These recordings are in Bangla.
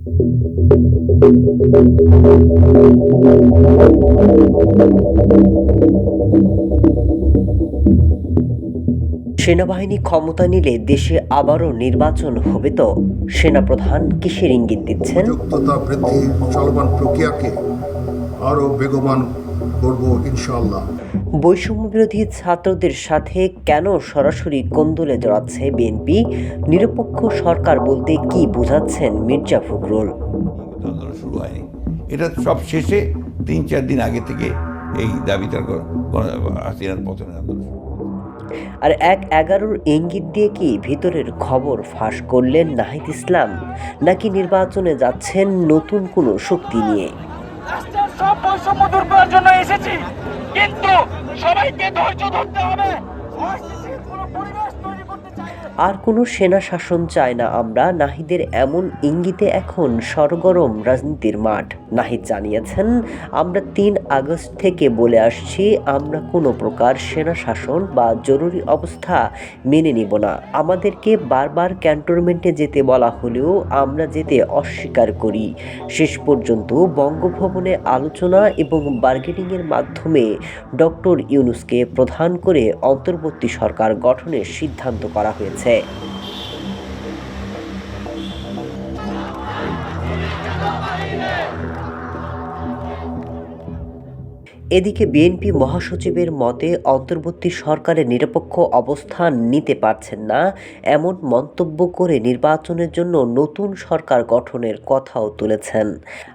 সেনাবাহিনী ক্ষমতা নিলে দেশে আবারও নির্বাচন হবে তো? সেনাপ্রধান কিসের ইঙ্গিত দিচ্ছেন? চলমান প্রক্রিয়াকে আরও বেগবান করব ইনশাআল্লাহ। বৈষম্য বিরোধী ছাত্রদের সাথে কেন সরাসরি কোন্দলে জড়াচ্ছে বিএনপি? নিরপেক্ষ সরকার বলতে কি বোঝাচ্ছেন মির্জা ফখরুল? শুরু হয়নি। এটা সব শেষে তিন চার দিন আগে থেকে এই দাবিটা কর- হাসিনার পতনের আন্দোলন আর এক এগারোর ইঙ্গিত দিয়ে কি ভিতরের খবর ফাঁস করলেন নাহিদ ইসলাম? নাকি নির্বাচনে যাচ্ছেন নতুন কোনো শক্তি নিয়ে? রাষ্ট্রের সব বৈষম্য দূর করার জন্য সবাইকে ধৈর্য ধরতে হবে আর কোনো সেনা শাসন চায় না আমরা। নাহিদের এমন ইঙ্গিতে এখন সরগরম রাজনীতির মাঠ। নাহিদ জানিয়েছেন, আমরা তিন আগস্ট থেকে বলে আসছি, আমরা কোনো প্রকার সেনা শাসন বা জরুরি অবস্থা মেনে নিব না। আমাদেরকে বারবার ক্যান্টনমেন্টে যেতে বলা হলেও আমরা যেতে অস্বীকার করি। শেষ পর্যন্ত বঙ্গভবনে আলোচনা এবং বার্গেনিংয়ের মাধ্যমে ডক্টর ইউনুসকে প্রধান করে অন্তর্বর্তী সরকার গঠনের সিদ্ধান্ত করা হয়েছে। এদিকে বিএনপি মহাসচিবের মতে, অন্তর্বর্তী সরকারের নিরপেক্ষ অবস্থান নিতে পারছেন না। এমন মন্তব্য করে নির্বাচনের জন্য নতুন সরকার গঠনের কথাও তুলেছেন।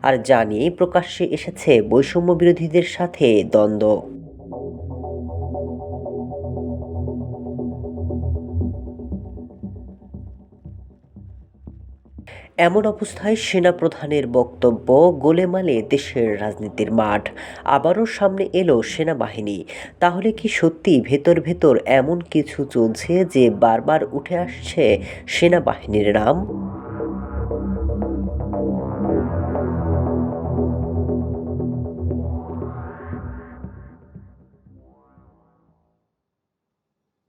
আর জানিয়ে প্রকাশ্যে এসেছে বৈষম্য বিরোধীদের সাথে দ্বন্দ্ব। এমন অবস্থায় সেনাপ্রধানের বক্তব্য গোলেমালে দেশের রাজনীতির মাঠ। আবারও সামনে এলো সেনাবাহিনী। তাহলে কি সত্যি ভেতর ভেতর এমন কিছু চলছে যে বারবার উঠে আসছে সেনাবাহিনীর নাম?